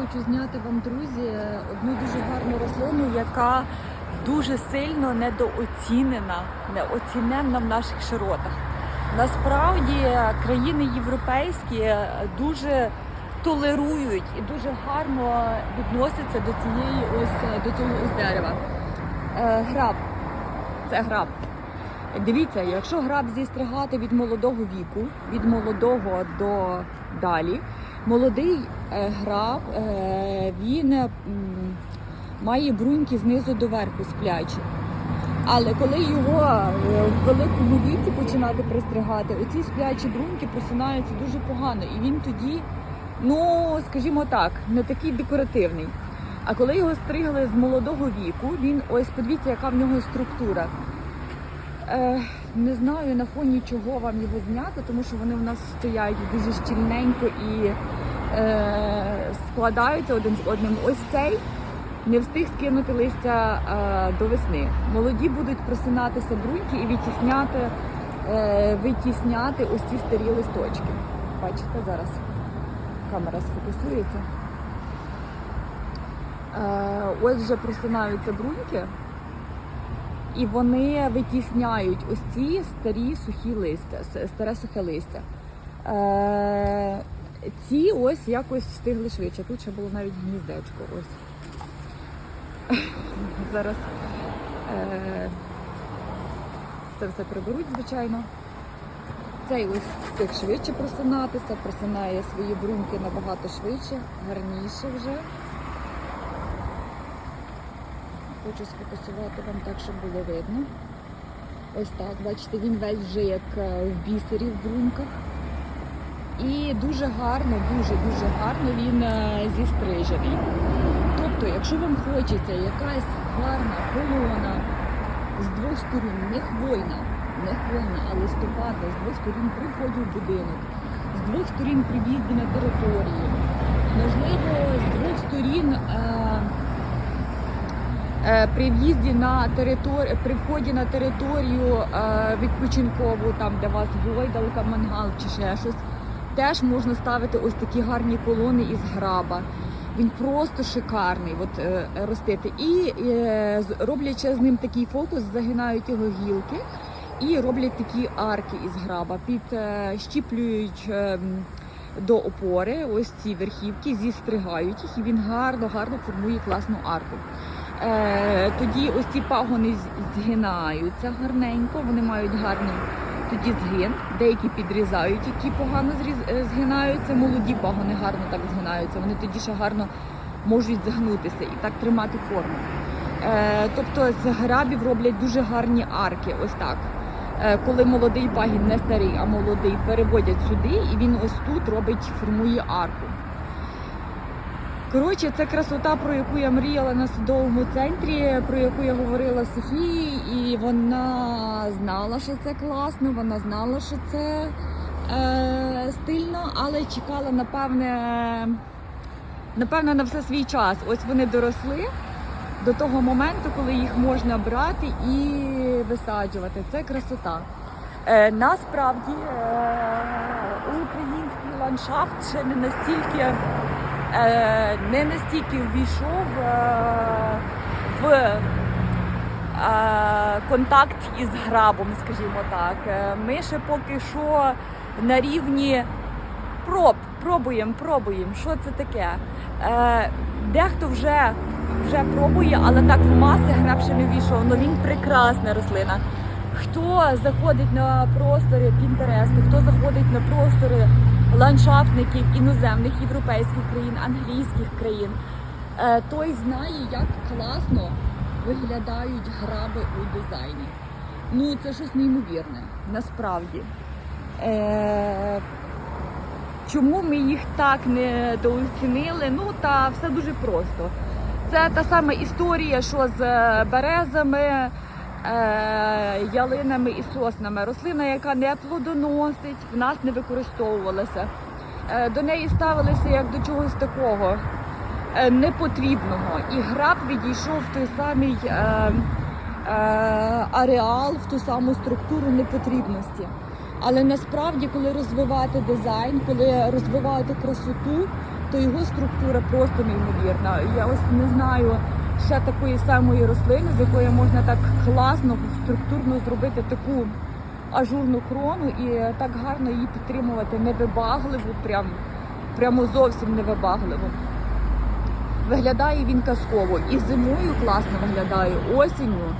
хочу зняти вам, друзі, одну дуже гарну рослину, яка дуже сильно недооцінена, неоціненна в наших широтах. Насправді країни європейські дуже толерують і дуже гарно відносяться до цієї ось до цього ось дерева. Е, граб. Це граб. Дивіться, якщо граб зістригати від молодого віку, від молодого до далі, молодий е, граб е, він має бруньки знизу до верху сплячі. Але коли його е, в великому віці починати пристригати, оці сплячі бруньки просинаються дуже погано, і він тоді, ну скажімо так, не такий декоративний. А коли його стригли з молодого віку, він ось подивіться, яка в нього структура. Не знаю на фоні чого вам його зняти, тому що вони в нас стоять дуже щільненько і е, складаються один з одним. Ось цей не встиг скинути листя е, до весни. Молоді будуть просинатися бруньки і відтісняти, е, витісняти ось ці старі листочки. Бачите, зараз камера сфокусується. Е, ось вже просинаються бруньки. І вони витісняють ось ці старі сухі листя, старе сухе листя. Е, ці ось якось встигли швидше. Тут ще було навіть гніздечко. Ось. Зараз е, це все приберуть, звичайно. Цей ось встиг швидше просинатися, просинає свої бруньки набагато швидше, гарніше вже. Хочу сфокусувати вам так, щоб було видно. Ось так, бачите, він весь вже як е, в бісері в бруньках. І дуже гарно, дуже-дуже гарно він е, зістрижений. Тобто, якщо вам хочеться якась гарна колона з двох сторін, не хвойна, не хвойна, а листопада, з двох сторін при вході в будинок, з двох сторін при в'їзді на територію, можливо, з двох сторін. Е, при в'їзді на територію, при вході на територію е, відпочинкову, там де вас гойдалка, мангал чи ще щось, теж можна ставити ось такі гарні колони із граба. Він просто шикарний от, е, ростити. І е, роблячи з ним такий фокус, загинають його гілки і роблять такі арки із граба, підщіплюють е, до опори, ось ці верхівки, зістригають їх, і він гарно, гарно формує класну арку. Е, тоді ось ці пагони згинаються гарненько, вони мають гарний тоді згин. Деякі підрізають, які погано е, згинаються. Молоді пагони гарно так згинаються. Вони тоді ще гарно можуть загнутися і так тримати форму. Е, тобто з грабів роблять дуже гарні арки. Ось так. Коли молодий пагін не старий, а молодий, переводять сюди, і він ось тут робить, формує арку. Коротше, це красота, про яку я мріяла на судовому центрі, про яку я говорила Софії, і вона знала, що це класно, вона знала, що це е, стильно, але чекала, напевне, напевне, на все свій час. Ось вони доросли до того моменту, коли їх можна брати і висаджувати. Це красота. Е, насправді е, український ландшафт ще не настільки не настільки ввійшов е, в е, контакт із грабом, скажімо так. Е, Ми ще поки що на рівні проб, пробуємо, пробуємо, що це таке. Е, Дехто вже, вже пробує, але так в маси граб ще не ввійшов. Ну він прекрасна рослина. Хто заходить на простори Пінтересту, хто заходить на простори ландшафтників іноземних європейських країн, англійських країн, е, той знає, як класно виглядають граби у дизайні. Ну, це щось неймовірне, насправді. Е, Чому ми їх так не дооцінили? Ну та все дуже просто. Це та сама історія, що з березами, ялинами і соснами. Рослина, яка не плодоносить, в нас не використовувалася. Е, До неї ставилися як до чогось такого е, непотрібного. І граб відійшов в той самий е, е, ареал, в ту саму структуру непотрібності. Але насправді, коли розвивати дизайн, коли розвивати красоту, то його структура просто неймовірна. Я ось не знаю ще такої самої рослини, з якої можна так класно, структурно зробити таку ажурну крону і так гарно її підтримувати невибагливу, прям, прямо зовсім невибагливу. Виглядає він казково. І зимою класно виглядає, осінню,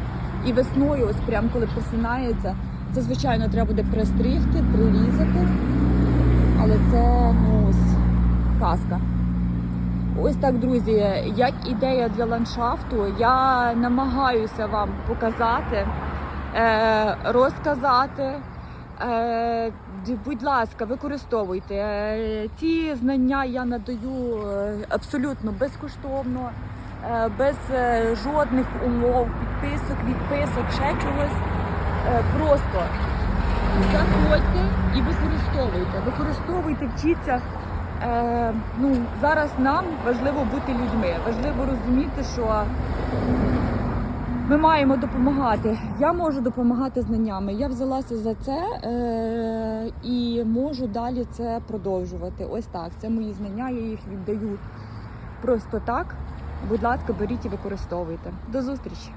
і весною, ось прям коли просинається. Це, звичайно, треба буде пристригти, прирізати. Але це ну, ось казка. Ось так, друзі, як ідея для ландшафту, я намагаюся вам показати, е, розказати. Е, будь ласка, використовуйте. Е, Ті знання я надаю абсолютно безкоштовно, без жодних умов, підписок, відписок, ще чогось. Просто заходьте і використовуйте. Використовуйте, вчіться. Е, ну, зараз нам важливо бути людьми. Важливо розуміти, що ми маємо допомагати. Я можу допомагати знаннями. Я взялася за це е, і можу далі це продовжувати. Ось так. Це мої знання, я їх віддаю просто так. Будь ласка, беріть і використовуйте. До зустрічі!